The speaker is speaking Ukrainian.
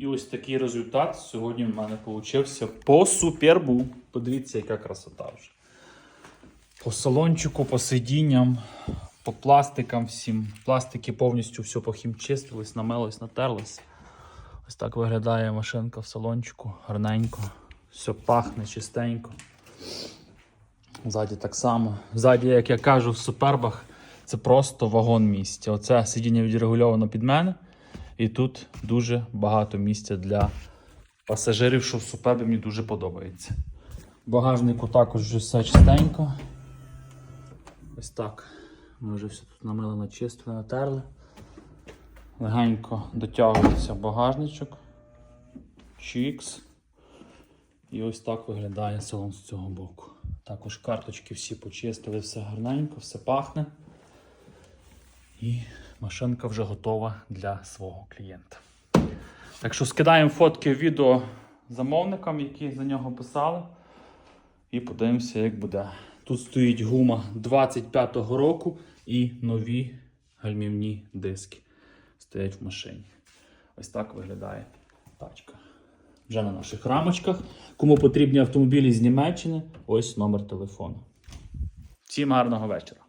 І ось такий результат сьогодні в мене вийшов по супербу. Подивіться, яка красота вже. По салончику, по сидінням, по пластикам всім. Пластики повністю все похімчистились, намелось, натерлось. Ось так виглядає машинка в салончику, гарненько. Все пахне чистенько. Ззаді так само. Ззаді, як я кажу, в супербах це просто вагон місця. Оце сидіння відрегульовано під мене. І тут дуже багато місця для пасажирів, що в супербі мені дуже подобається. Багажнику також вже все чистенько. Ось так. Ми вже все тут намили, начистили, натерли. Легенько дотягується багажничок. Чікс. І ось так виглядає салон з цього боку. Також карточки всі почистили, все гарненько, все пахне. І машинка вже готова для свого клієнта. Так що скидаємо фотки відео замовникам, які за нього писали. І подивимося, як буде. Тут стоїть гума 25-го року і нові гальмівні диски стоять в машині. Ось так виглядає тачка. Вже на наших рамочках. Кому потрібні автомобілі з Німеччини, ось номер телефону. Всім гарного вечора.